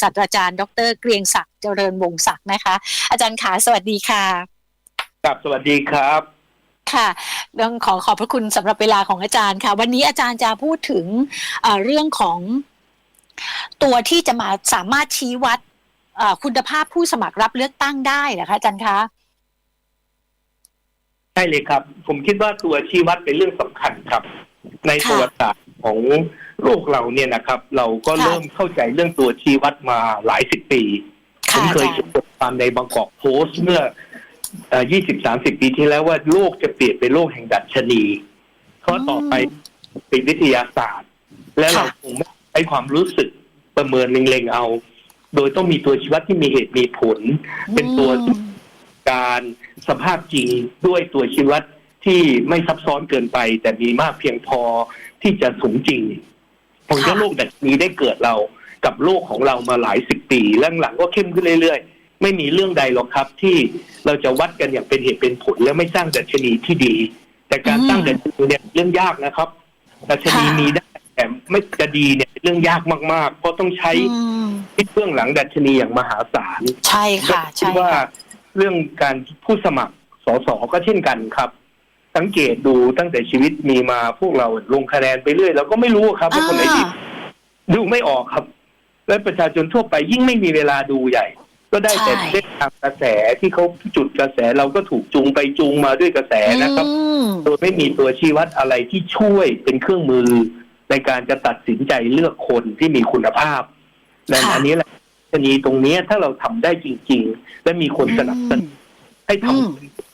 ศาสตราจารย์ ดร เกรียงศักดิ์เจริญวงศ์ศักดิ์นะคะ อาจารย์ขาสวัสดีค่ะครับสวัสดีครับค่ะเรื่องขอขอบพระคุณสำหรับเวลาของอาจารย์ค่ะ วันนี้อาจารย์จะพูดถึงเอ่อเรื่องของตัวที่จะมาสามารถชี้วัดเอ่อคุณภาพผู้สมัครรับเลือกตั้งได้นะคะอาจารย์คะใช่เลยครับ ผมคิดว่าตัวชี้วัดเป็นเรื่องสำคัญครับ ในประวัติศาสตร์ของ โลกเราเนี่ยนะครับ เราก็เริ่มเข้าใจเรื่องตัวชี้วัดมาหลายสิบปีผค่ะมอาเคยจารเขียนย์บทความในบางกอกโพสต์เมื่อยี่สิบสามสิบปีที่แล้วว่าโลกจะเปลี่ยนเป็นโลกแห่งดัชนี เพราะต่อไปเป็นวิทยาศาสตร์ และเราคงไม่ใช้ความรู้สึกประเมินเล็งๆเอา โดยต้องมีตัวชี้วัดที่มีเหตุมีผล เป็นตัวอืมการสภาพจริงด้วยตัวชี้วัดที่ไม่ซับซ้อนเกินไป แต่มีมากเพียงพอที่จะสมจริง ผมว่าโลกแบบนี้ได้เกิดเรากับโลกของเรามาหลายสิบปีแล้วหลังๆก็เข้มขึ้นเรื่อยๆ ไม่มีเรื่องใดหรอกครับที่เราจะวัดกันอย่างเป็นเหตุเป็นผลและไม่สร้างดัชนีที่ดี แต่การสร้างดัชนีเนี่ยเรื่องยากนะครับดัชนีมีได้แต่ไม่จะดีเนี่ยเป็นเรื่องยากมากๆ เพราะต้องใช้อืมที่เบื้องหลังดัชนีอย่างมหาศาลใช่ค่ะคิใช่ดว่าค่ะเรื่องการผู้สมัครสสก็เช่นกันครับ สังเกตดูตั้งแต่ชีวิตมีมาพวกเราลงคะแนนไปเรื่อยเราก็ไม่รู้ครับว่าคนไหนดีอ่าดูไม่ออกครับ และประชาชนทั่วไปยิ่งไม่มีเวลาดูใหญ่ ก็ได้แต่ใช่เล่นตามกระแสที่เขาจุดกระแสเราก็ถูกจูงไปจูงมาด้วยกระแสนะครับอืมโดยไม่มีตัวชี้วัดอะไรที่ช่วยเป็นเครื่องมือ ในการจะตัดสินใจเลือกคนที่มีคุณภาพดังนั้นอันนี้แหละชนีตรงเนี้ยถ้าเราทำได้จริง ๆ และมีคนสนับสนุนให้ทำอืม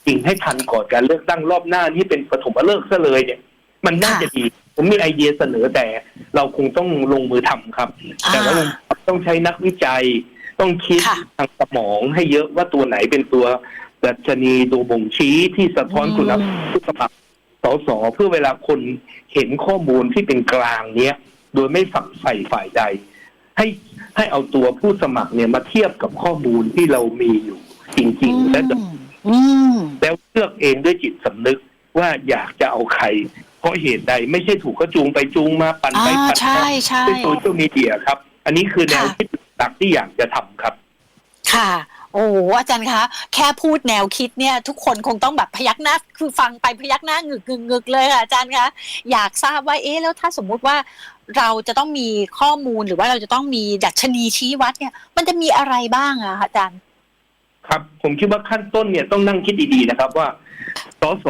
จริงให้ทันก่อนการเลือกตั้งรอบหน้านี่เป็นปฐมฤกษ์ซะเลยเนี่ย มันน่าค่ะจะดี ผมมีไอเดียเสนอแต่เราคงต้องลงมือทำครับอ่าแต่ว่าต้องใช้นักวิจัย ต้องคิดค่ะทางสมองให้เยอะว่าตัวไหนเป็นตัวดัชนีตัวบ่งชี้ที่สะท้อนคุณภาพผู้สมัครสสเพื่อเวลาคนเห็นข้อมูลที่เป็นกลางเนี้ย โดยไม่ฝักใฝ่ฝ่ายใด ให้ให้เอาตัวผู้สมัครเนี่ยมาเทียบกับข้อมูลที่เรามีอยู่จริง ๆ และ อืมอืมแล้วเลือกเองด้วยจิตสำนึกว่าอยากจะเอาใคร เพราะเหตุใดไม่ใช่ถูกเขาจูงไปจูงมาปั่นอ่าไปปั่นใช่มาใช่ ด้วยโซเชียลมีเดียครับ อันนี้คือแนวค่ะ คิดหลักที่อยากจะทำครับ ค่ะ โอ้โหอาจารย์คะ แค่พูดแนวคิดเนี่ย ทุกคนคงต้องแบบพยักหน้าคือฟังไปพยักหน้าหงึกงึกงึกเลยค่ะอาจารย์คะ อยากทราบว่าเอ๊ะแล้วถ้าสมมุติว่าเราจะต้องมีข้อมูลหรือว่าเราจะต้องมีดัชนีชี้วัดเนี่ย มันจะมีอะไรบ้างอะคะอาจารย์ ครับ ผมคิดว่าขั้นต้นเนี่ยต้องนั่งคิดดีๆนะครับว่าสส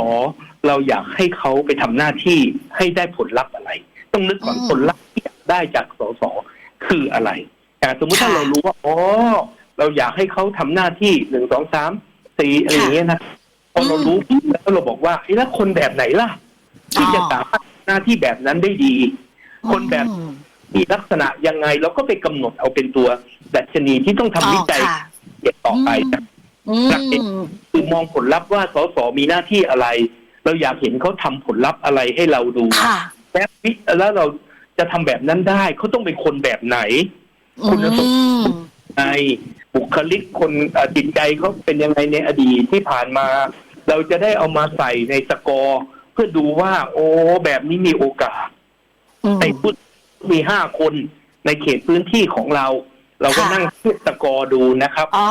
เราอยากให้เขาไปทำหน้าที่ให้ได้ผลลัพธ์อะไร ต้องนึกก่อนอืมผลลัพธ์ที่อยากได้จากสสคืออะไรอ่าสมมุติถ้าค่ะเรารู้ว่าอ๋อเราอยากให้เขาทำหน้าที่หนึ่งสองสามสี่อะไรอย่างเงี้ยนะพอเรารู้แล้วเราบอกว่าเอ้ยแล้วคนแบบไหนล่ะ ที่จะสามารถทำหน้าที่แบบนั้นได้ดี คนแบบอืมมีลักษณะยังไงเราก็ไปกำหนดเอาเป็นตัวดัชนีที่ต้องทำวิจัย อ๋อค่ะเก็บต่อไปอืมอืหลักเกณฑ์มคือมองผลลัพธ์ว่าสสมีหน้าที่อะไร เราอยากเห็นเขาทำผลลัพธ์อะไรให้เราดูค่ะแล้ววิแล้วเราจะทำแบบนั้นได้เขาต้องเป็นคนแบบไหน คุณสมอืมในบุคลิกคนเอ่อจิตใจเขาเป็นยังไงในอดีตที่ผ่านมา เราจะได้เอามาใส่ในสกอร์ เพื่อดูว่า โอ้แบบนี้มีโอกาสอืมในพุทธมีห้าคนในเขตพื้นที่ของเรา เราก็ค่ะนั่งเทียบสกอร์ดูนะครับอ๋อ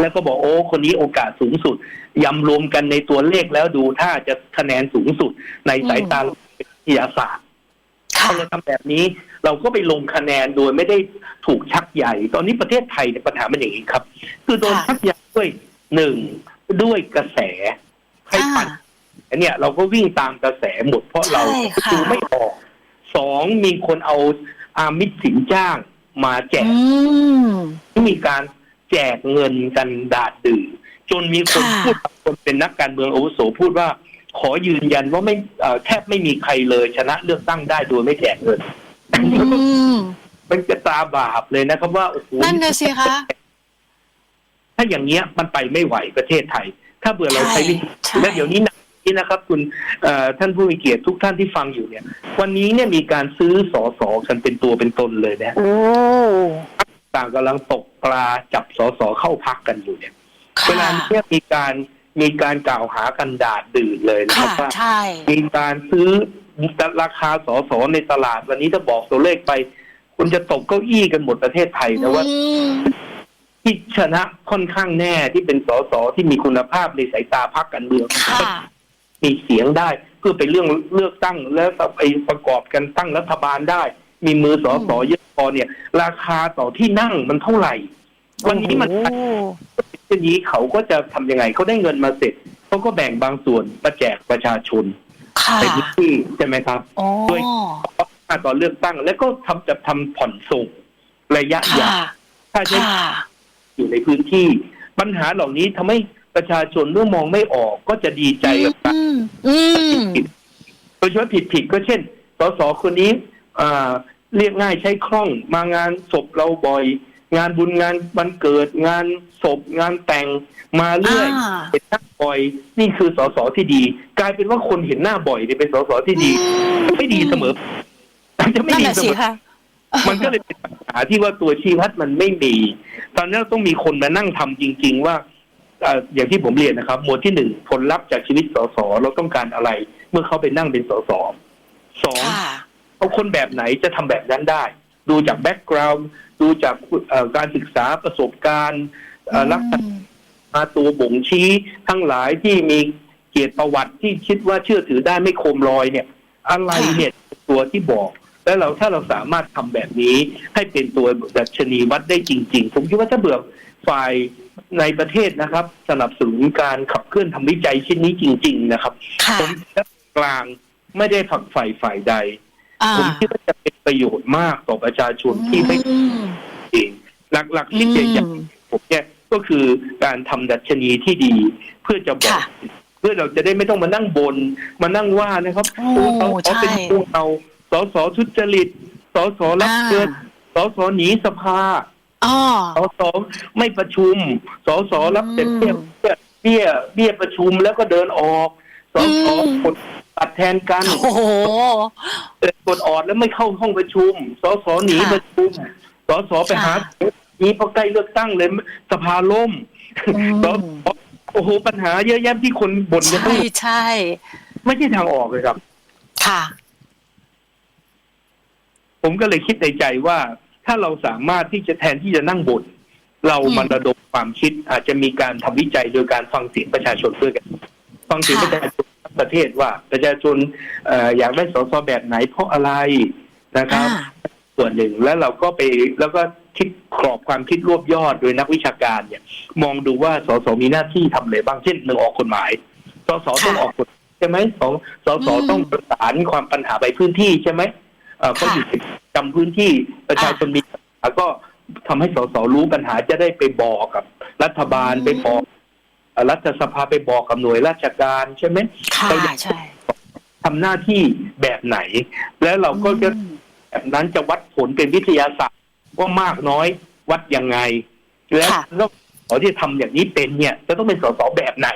แล้วก็บอกโอ้คนนี้โอกาสสูงสุดยำรวมกันในตัวเลขแล้วดูถ้าจะคะแนนสูงสุดในสายตาวิทยาศาสตร์ค่ะพอเราทำแบบนี้ เราก็ไปลงคะแนนโดยไม่ได้ถูกชักใหญ่ ตอนนี้ประเทศไทยเนี่ยปัญหามันอย่างนี้ครับ คือโดนค่ะชักใหญ่ด้วยหนึ่งด้วยกระแสให้ปั่นอ่าอันเนี่ยเราก็วิ่งตามกระแสหมดเพราะเราใช่ค่ะดูไม่ออกสองมีคนเอาอามิตรสินจ้าง มาแจกอืมมีการแจกเงินกันดาดดื่นจนมีคนค่ะพูดคนเป็นนักการเมืองอาวุโสพูดว่า ขอยืนยันว่าไม่เอ่อแทบไม่มีใครเลยชนะเลือกตั้งได้โดยไม่แจกเงินอืมมันจะตราบาปเลยนะครับว่าโอ้โหนั่นน่ะสิคะถ้าอย่างเงี้ยมันไปไม่ไหวประเทศไทย ถ้าเบื่อเราใช้วิธีใช่และเดี๋ยวนี้หนัก นี่นะครับ คุณเอ่อท่านผู้มีเกียรติทุกท่านที่ฟังอยู่เนี่ย วันนี้เนี่ยมีการซื้อสอสอกันเป็นตัวเป็นตนเลยนะโอ้ต่างกำลังตกปลาจับสอสอเข้าพักกันอยู่เนี่ยเวลาค่ะเนี้ยมีการมีการกล่าวหากันดาดดื่นเลยนะคค่ะรับว่าใช่มีการซื้อราคาสอสอในตลาด วันนี้ถ้าบอกตัวเลขไป คุณจะตกเก้าอี้กันหมดประเทศไทยนะว่าอืมที่ชนะค่อนข้างแน่ที่เป็นสสที่มีคุณภาพในสายตาพรรคการเมืองค่ะ มีเสียงได้ เพื่อไปเรื่องเลือกตั้งแล้วไปประกอบกันตั้งรัฐบาลได้ มีมือสอสอเยอะพอเนี่ย ราคาต่อที่นั่งมันเท่าไหร่ วันนี้มันโอ้โหเช่นนี้เขาก็จะทำยังไงเขาได้เงินมาเสร็จเขาก็แบ่งบางส่วนมาแจกประชาชนค่ะในพื้นที่ใช่ไหมครับโอ้ด้วยถ้าตอนเลือกตั้ง แล้วก็ทำจะทำผ่อนส่งระยะยาค่ะวถ้าใช้ค่ะอยู่ในพื้นที่ ปัญหาเหล่านี้ทำให้ ประชาชนเมื่อมองไม่ออกก็จะดีใจกับการอืมอืมผิดโดยเฉพาะผิดผิดๆก็เช่นสสคนนี้อ่าเรียกง่ายใช้คล่องมางานศพเราบ่อย งานบุญงานวันเกิดงานศพงานแต่งมาเรื่อยอ่าเห็นหน้าบ่อย นี่คือสสที่ดี กลายเป็นว่าคนเห็นหน้าบ่อยเนี่ยเป็นสสที่ดี ไม่ดีเสมอจะไม่นั่นดีแหละเสสิมอค่ะมันก็เลยเป็นปัญหาที่ว่าตัวชี้วัดมันไม่มี ตอนนี้เราต้องมีคนมานั่งทำจริง ๆ ว่าเอ่ออย่างที่ผมเรียนนะครับ หมวดที่หนึ่งผลลัพธ์จากชีวิตสสเราต้องการอะไร เมื่อเขาไปนั่งเป็นสสสองค่ะเอาคนแบบไหนจะทำแบบนั้นได้ ดูจากแบ็กกราวด์ดูจากเอ่อการศึกษาประสบการณ์เอ่อลักษณะมาตัวบ่งชี้ทั้งหลายที่มีเกียรติประวัติที่คิดว่าเชื่อถือได้ไม่โคมลอยเนี่ย อะไรเนี่ยตัวที่บอกแล้วเราถ้าเราสามารถทำแบบนี้ให้เป็นตัวดัชนีวัดได้จริง ๆ ผมคิดว่าถ้าเบื่อฝ่าย ในประเทศนะครับ สนับสนุนการขับเคลื่อนทำวิจัยชิ้นนี้จริง ๆ นะครับค่ะผมคิดว่ากลางไม่ได้ฝักฝ่ายฝ่ายใดอ่าผมคิดว่าจะเป็นประโยชน์มากต่อประชาชนที่ไม่อืมเองหลักๆที่ใหญ่ๆผมเนี่ยก็คือการทำดัชนีที่ดี เพื่อจะบอกค่ะเพื่อเราจะได้ไม่ต้องมานั่งบนมานั่งว่านะครับโอ้สสใช่เป็นพวกเราสสทุจริตสสรับเงินสสหนีสภา อ๋อ สสไม่ประชุม สสรับเสร็จอืเบี้ยมเบี้ยเบี้ยประชุมแล้วก็เดินออก สสอืม กดตัดแทนกันโอ้โหเกิดกดออดแล้วไม่เข้าห้องประชุม สสหนีค่ะประชุม สสไปหาค่ะเสียงนี้พอใกล้เลือกตั้งเลยสภาล่มอืม สสโอ้โหปัญหาเยอะแยะที่คนบ่นกันทั้ใช่งหมดใช่ไม่ใช่ทางออกเลยครับ ค่ะ ผมก็เลยคิดในใจว่า ถ้าเราสามารถที่จะแทนที่จะนั่งบ่นเราอืมมันระดมความคิดอาจจะมีการทำวิจัยโดยการฟังเสียงประชาชนด้วยกันฟังเสียงประชาชนทั้งประเทศว่าประชาชนเอ่ออยากได้สสแบบไหนเพราะอะไรนะครับอ่าส่วนหนึ่งแล้วเราก็ไปแล้วก็คิดกรอบความคิดรวบยอดโดยนักวิชาการเนี่ย มองดูว่าสสมีหน้าที่ทำอะไรบ้างเช่นหนึ่งออกกฎหมายสสต้องออกกฎใช่ไหมสองสสอืมต้องประสานความปัญหาไปพื้นที่ใช่ไหมเอ่อเขาค่ะอยู่ จำพื้นที่ประชาชนมีปัญหาก็ทำให้สสรู้ปัญหาจะได้ไปบอกกับ รัฐบาลอืมไปบอกเอ่อรัฐสภาไปบอกกับหน่วยราชการใช่ไหมค่ะเราอยากใช่ทำหน้าที่แบบไหน แล้วเราก็จะอืมแบบนั้นจะวัดผลเป็นวิทยาศาสตร์ว่ามากน้อยวัดยังไง แล้วค่ะแล้วสอที่ทำอย่างนี้เป็นเนี่ย จะต้องเป็นสสแบบไหน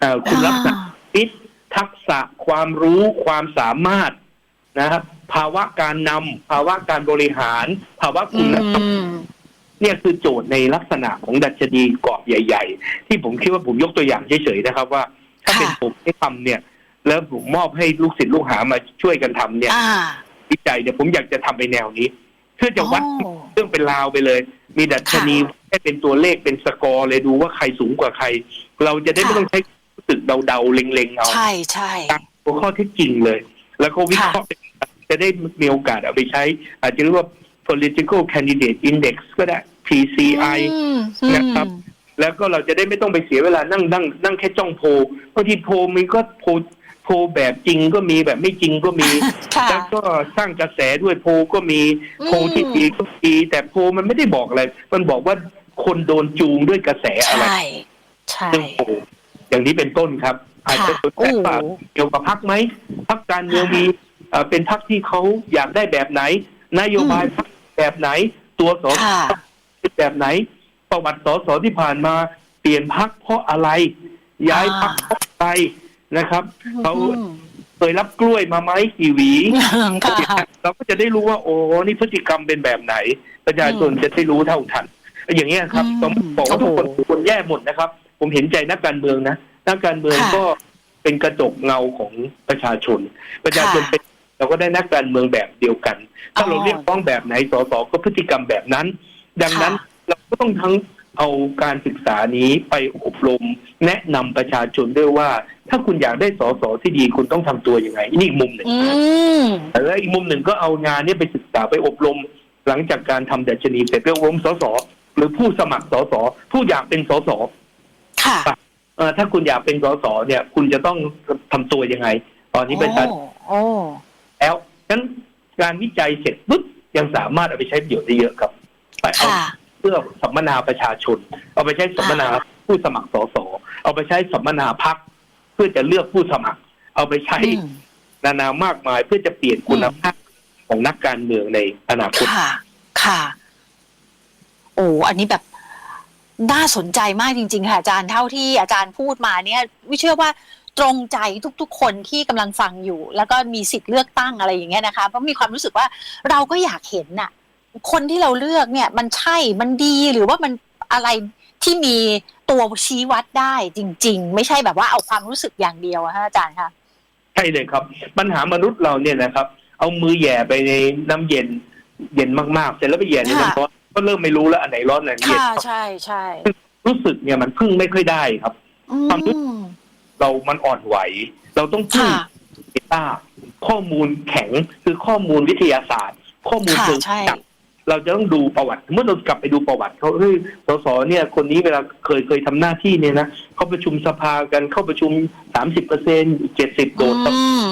เอ่อคุณลักษณะอ่าวิทย์ทักษะความรู้ความสามารถ นะครับภาวะการนำภาวะการบริหาร ภาวะอืคุณธรรมมเนี่ยคือโจทย์ในลักษณะของดัชนีกรอบใหญ่ ๆ ที่ผมคิดว่าผมยกตัวอย่างเฉยๆนะครับ ว่า ถ้าค่ะเป็นผมให้ทำเนี่ย แล้วผมมอบให้ลูกศิษย์ลูกหามาช่วยกันทำเนี่ยอ่าวิจัยเนี่ยผมอยากจะทำไปแนวนี้ เพื่อจะวัดโอ้เรื่องเป็นราวไปเลย มีดัชนีให้เป็นตัวเลขเป็นสกอร์เลยดูว่าใครสูงกว่าใคร เราจะได้ไม่ค่ะต้องใช้รู้สึกเดาๆเล็งๆเอาใช่ใช่ตามตัวข้อเท็จจริงเลย แล้วก็วิเคราะห์จะได้มีโอกาสเอาไปใช้ อาจจะเรียกว่า political candidate index ก็ได้ PCI อืมนะครับ แล้วก็เราจะได้ไม่ต้องไปเสียเวลานั่งนั่งนั่งแค่จ้องโพลบางทีโพลมีก็โพลโพลแบบจริงก็มีแบบไม่จริงก็มีค่ะแล้วก็สร้างกระแสด้วยโพลก็มีอืมโพลที่ดีก็ดีแต่โพลมันไม่ได้บอกอะไร มันบอกว่าคนโดนจูงด้วยกระแสอะไรใช่ใช่ซึ่งโพลอย่างนี้เป็นต้นครับ อาจจะค่ะแต่ว่าโอ้เกี่ยวกับพักไหมพักการเมืองค่ะมีเอ่อเป็นพักที่เขาอยากได้แบบไหน นโยบายอืมพรรคแบบไหน ตัวสสค่ะเป็นแบบไหน ประวัติสสที่ผ่านมาเปลี่ยนพักเพราะอะไร ย้ายพักเพราะอะไรนะครับเขาอืมเคยรับกล้วยมาไหมกี่หวีค่ะเราก็จะได้รู้ว่า โอ้นี่พฤติกรรมเป็นแบบไหน ประชาชนอืมจะได้รู้เท่าทัน อย่างเงี้ยครับอืมต้องบอกว่าทุกคนโอ้โหคนแย่หมดนะครับ ผมเห็นใจนักการเมืองนะ นักการเมืองค่ะก็เป็นกระจกเงาของประชาชน ประชาชนค่ะเป็นเราก็ได้นักการเมืองแบบเดียวกัน ถ้าเราอ๋อเรียกร้องแบบไหนสสก็พฤติกรรมแบบนั้น ดังนั้นค่ะเราก็ต้องทั้งเอาการศึกษานี้ไปอบรม แนะนำประชาชนด้วยว่า ถ้าคุณอยากได้สสที่ดีคุณต้องทำตัวยังไงนี่อีกมุมหนึ่งอืมแล้วอีกมุมหนึ่งก็เอางานเนี้ไปศึกษาไปอบรม หลังจากการทำดัชนีเสร็จไปอบรมสสหรือผู้สมัครสสผู้อยากเป็นสสค่ะ เอ่อถ้าคุณอยากเป็นสสเนี่ย คุณจะต้องทำตัวยังไง ตอนนี้ประชาชนโอ้ แล้วฉะนั้นการวิจัยเสร็จปุ๊บยังสามารถเอาไปใช้ประโยชน์ได้เยอะครับไปเอา ค่ะ เพื่อสัมมนาประชาชน เอาไปใช้สัมมนาผู้สมัครสสเอาไปใช้สัมมนาพักเพื่อจะเลือกผู้สมัคร เอาไปใช้อืม นานามากมายเพื่อจะเปลี่ยนคุณภาพของนักการเมืองในอนาคต ค่ะ ค่ะ โอ้ อันนี้แบบ น่าสนใจมากจริง ๆ ค่ะอาจารย์เท่าที่อาจารย์พูดมาเนี่ยวิเชื่อว่าตรงใจทุกๆ คนที่กำลังฟังอยู่ แล้วก็มีสิทธิ์เลือกตั้งอะไรอย่างเงี้ยนะคะเพราะมีความรู้สึกว่าเราก็อยากเห็นน่ะ คนที่เราเลือกเนี่ยมันใช่มันดีหรือว่ามันอะไรที่มีตัวชี้วัดได้จริง ๆ ไม่ใช่แบบว่าเอาความรู้สึกอย่างเดียวฮะอาจารย์คะใช่เลยครับ ปัญหามนุษย์เราเนี่ยนะครับ เอามือแหย่ไปในน้ำเย็นเย็นมากๆเสร็จแล้วไปแหย่ในน้ำร้อน ก็เริ่มไม่รู้แล้วอันไหนร้อนอันไหนเย็นค่ะใช่ใช่รู้สึกเนี่ยมันพึ่งไม่ค่อยได้ครับ อืความรู้ มเรามันอ่อนไหว เราต้องพึ่งค่ะ เดต้าข้อมูลแข็งคือข้อมูลวิทยาศาสตร์ ข้อมูลค่ะเชิงใช่ จักเราจะต้องดูประวัติ เมื่อเรากลับไปดูประวัติเขาเฮ้ยสสเนี่ยคนนี้เวลาเคยเคยทำหน้าที่เนี่ยนะเขาประชุมสภากันเข้าประชุมสามสิบเปอร์เซ็นเจ็ดสิบโดดอืม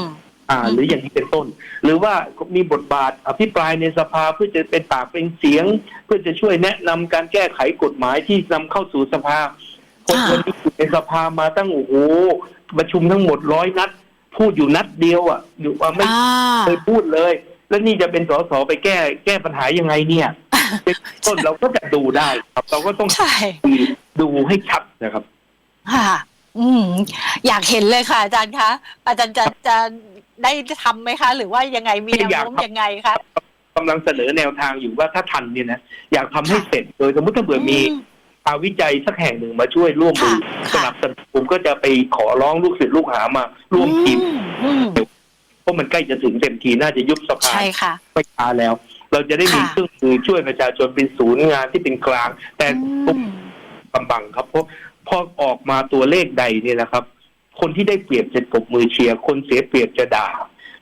อ่า หรืออย่างนี้เป็นต้น หรือว่ามีบทบาทอภิปรายในสภาเพื่อจะเป็นปากเป็นเสียง เพื่อจะช่วยแนะนำการแก้ไขกฎหมายที่นำเข้าสู่สภาคนค่ะคนที่อยู่ในสภามาตั้งโอ้โหประชุมทั้งหมดร้อยนัด พูดอยู่นัดเดียวอะอยู่ว่าไม่อ่าเคยพูดเลย แล้วนี่จะเป็นสสไปแก้แก้ปัญหายังไงเนี่ยเป็นต้นเราก็จะดูได้ครับ เราก็ต้องใช่ดูให้ชัดนะครับค่ะอืม อยากเห็นเลยค่ะ อาจารย์คะอาจารย์จะจะ ได้ทำไหมคะ หรือว่ายังไงมีแนวอยากโน้มครับยังไงคะกำลังเสนอแนวทางอยู่ว่าถ้าทันเนี่ยนะอยากทำให้เสร็จโดยสมมติถ้าเผื่อมีอืทางวิจัยสักแห่งหนึ่งมาช่วยร่วมมือค่ะสนับสนุนผมก็จะไปขอร้องลูกศิษย์ลูกหามาร่วมทีมอือืมเพราะมันใกล้จะถึงเต็มทีน่าจะยุบสภาใช่ค่ะไม่ช้าแล้ว เราจะได้มีค่ะเครื่องมือช่วยประชาชนเป็นศูนย์งานที่เป็นกลาง แต่อืทุกมกำบังครับเพราะพอออกมาตัวเลขใดเนี่ยนะครับ คนที่ได้เปรียบจะปรบมือเชียร์คนเสียเปรียบจะด่า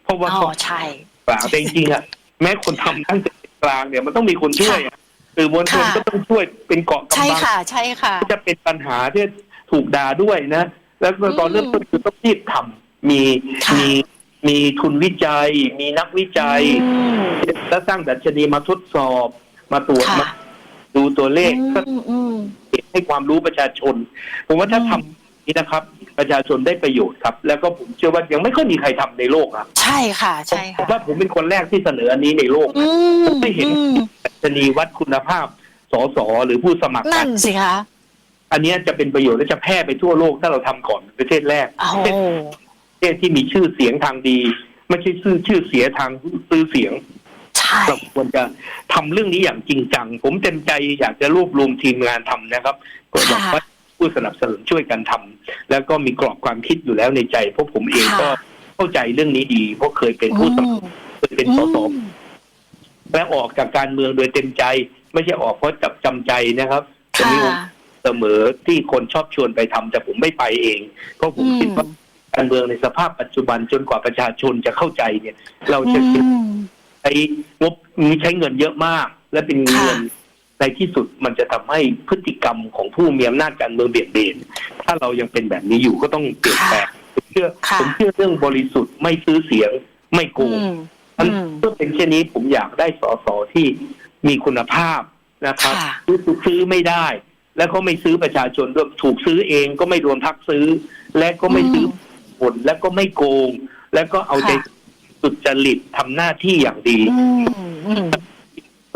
เพราะว่าอ๋เขาอใช่กลางแต่จริงๆอะแม้คนทำตั้งแต่กลางเนี่ยมันต้องมีคนช่วยอะสื่อมวลชนค่ะก็ต้องช่วยเป็นเกาะใช่กำบังค่ะ ใช่ค่ะ จะเป็นปัญหาที่ถูกด่าด้วยนะ แล้วก็ตอนอืมเริ่มต้นคือต้องรีบทำมีค่ะมีมีทุนวิจัย มีนักวิจัยอืมแล้วสร้างดัชนีมาทดสอบ มาตรวจค่ะมาดูตัวเลขก็อืมอืมให้ความรู้ประชาชน ผมว่าถ้าอืมทำ นี้นะครับ ประชาชนได้ประโยชน์ครับ แล้วก็ผมเชื่อว่ายังไม่ค่อยมีใครทำในโลกครับใช่ค่ะ ใช่ผมค่ะว่าผมเป็นคนแรกที่เสนออันนี้ในโลกอืมผมไม่เห็นอืมดัชนีวัดคุณภาพสสหรือผู้สมัครนั่นสิคะอันเนี้ยจะเป็นประโยชน์และจะแพร่ไปทั่วโลกถ้าเราทำก่อนประเทศแรกโอ้ประเทศที่มีชื่อเสียงทางดี ไม่ใช่ชื่อชื่อเสียทางซื้อเสียงใช่เราควรจะทำเรื่องนี้อย่างจริงจัง ผมเต็มใจอยากจะรวบรวมทีมงานทำนะครับก็หวังว่า ผู้สนับสนุนช่วยกันทำแล้วก็มีกรอบความคิดอยู่แล้วในใจ เพราะผมเองก็เข้าใจเรื่องนี้ดี เพราะเคยเป็นผู้สมัครเคยเป็นสสอืมและออกจากการเมืองโดยเต็มใจ ไม่ใช่ออกเพราะจับจำใจนะครับจะค่ะมีเสมอที่คนชอบชวนไปทำแต่ผมไม่ไปเอง เพราะผมคิดว่าการเมืองในสภาพปัจจุบันจนกว่าประชาชนจะเข้าใจเนี่ย เราจะอืมใช้งบมีใช้เงินเยอะมาก และเป็นเงินค่ะ ในที่สุดมันจะทำให้พฤติกรรมของผู้มีอำนาจการเมืองเบียดเบียนถ้าเรายังเป็นแบบนี้อยู่ก็ต้องเปลี่ยนแปลงผมเชื่อค่ะผมเชื่อเรื่องบริสุทธิ์ไม่ซื้อเสียงไม่โกอืงมอันอืมเพื่อเป็นเช่นนี้ผมอยากได้สสที่มีคุณภาพนะครับค่ะซื้อซื้อไม่ได้ แล้วก็ไม่ซื้อประชาชนด้วยถูกซื้อเองก็ไม่โดนพักซื้อ และก็ไม่ซื้อผลและก็ไม่โกง แล้วก็เอาใจค่ะสุจริตทำหน้าที่อย่างดีอืมอืม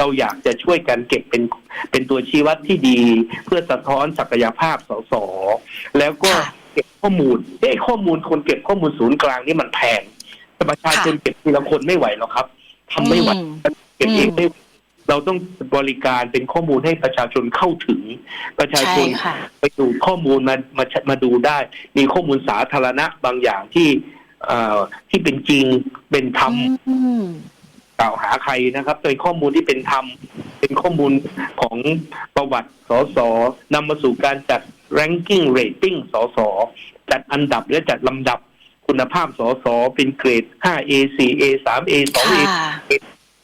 เราอยากจะช่วยกันเก็บเป็นเป็นตัวชี้วัดที่ดี เพื่อสะท้อนศักยภาพสสแล้วก็ค่ะเก็บข้อมูลเอ้ยข้อมูลคนเก็บข้อมูลศูนย์กลางนี่มันแพงแต่ประชาชนเก็บทีละคนไม่ไหวหรอกครับทำไม่ไหวอืมเก็บเองไม่ไหวเราต้องบริการเป็นข้อมูลให้ประชาชนเข้าถึง ประชาใช่ชนค่ะไปดูข้อมูลมามามาดูได้ มีข้อมูลสาธารณะบางอย่างที่เอ่อที่เป็นจริงเป็นธรรมอืม กล่าวหาใครนะครับเป็นข้อมูลที่เป็นธรรม เป็นข้อมูลของประวัติสสนำมาสู่การจัด ranking rating สสจัดอันดับและจัดลำดับคุณภาพสสเป็นเกรด 5A 4A 3A 2A ค่ะ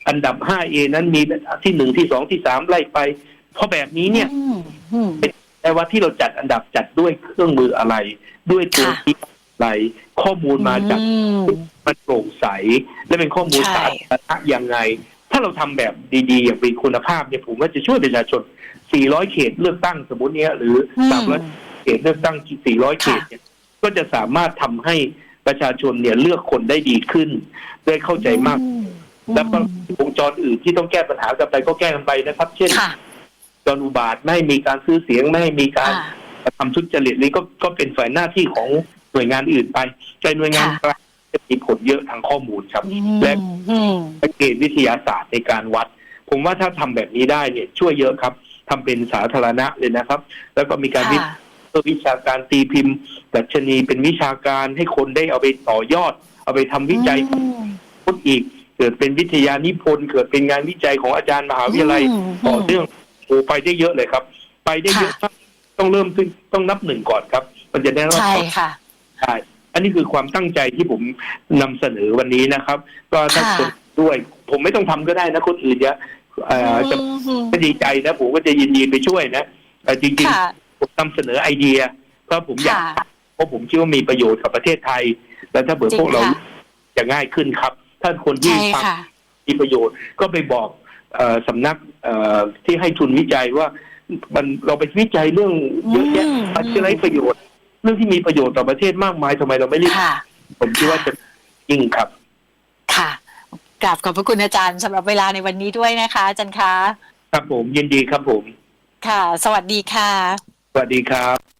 อันดับ 5A นั้นมีที่หนึ่งที่สองที่สามไล่ไป เพราะแบบนี้เนี่ยอืมอืมแต่ว่าที่เราจัดอันดับจัดด้วยเครื่องมืออะไร ด้วยตัวค่ะที่อะไร ข้อมูลมาจากอืมมันโปร่งใส และเป็นข้อมูลใช่สาธารณะยังไง ถ้าเราทำแบบดีๆ อย่างมีคุณภาพเนี่ยผมว่าจะช่วยประชาชน 400 เขตเลือกตั้งสมมติเนี้ยหรืออืม300เขตเลือกตั้ง 400 เขตเนี่ยก็จะสามารถทำให้ประชาชนเนี่ยเลือกคนได้ดีขึ้น ได้เข้าใจมากอืมแล้วก็วงจรอื่นที่ต้องแก้ปัญหากันไปก็แก้กันไปนะครับ เช่นค่ะจรอุบาทไม่ให้มีการซื้อเสียงไม่ให้มีการค่ะทำทุจริตนี้ก็ก็เป็นฝ่ายหน้าที่ของ หน่วยงานอื่นไปแต่หน่วยงานค่ะกลางจะมีผลเยอะทางข้อมูลครับอืมและอืมเกณฑ์วิทยาศาสตร์ในการวัด ผมว่าถ้าทำแบบนี้ได้เนี่ยช่วยเยอะครับทำเป็นสาธารณะเลยนะครับ แล้วก็มีการวิค่ะวิชาการตีพิมพ์ดัชนีเป็นวิชาการให้คนได้เอาไปต่อยอด เอาไปทำวิจัยอืมพูดอีก เกิดเป็นวิทยานิพนธ์เกิดเป็นงานวิจัยของอาจารย์มหาวิทยาลัยมต่อเนื่องโอ้ไปได้เยอะเลยครับ ไปได้เยอะมากต้องเริ่มขึ้นต้องนับหนึ่งก่อนครับ มันจะได้รับใช่ความค่ะ ได้อันนี้คือความตั้งใจที่ผมนำเสนอวันนี้นะครับ ก็ถ้าค่ะคนด้วย ผมไม่ต้องทำก็ได้นะคนอื่นจะเอ่อจะอืมก็ดีใจนะผมก็จะยินดีไปช่วยนะแต่จริงค่ะๆผมนำเสนอไอเดีย เพราะผมอยากค่ะเพราะผมคิดว่ามีประโยชน์กับประเทศไทย แล้วถ้าเผื่อจริงพวกเราค่ะจะง่ายขึ้นครับ ถ้าคนที่ใช่ฟังค่ะมีประโยชน์ก็ไปบอกเออสำนักเอ่อที่ให้ทุนวิจัยว่ามันเราไปวิจัยเรื่องเยอะแยะอืมมันจะไรประโยชน์ เรื่องที่มีประโยชน์ต่อประเทศมากมายทำไมเราไม่รีบค่ะ ผมคิดว่าจะยิ่งครับ ค่ะกราบขอบพระคุณอาจารย์สำหรับเวลาในวันนี้ด้วยนะคะ อาจารย์คะ ครับผมยินดีครับผม ค่ะ สวัสดีค่ะ สวัสดีครับ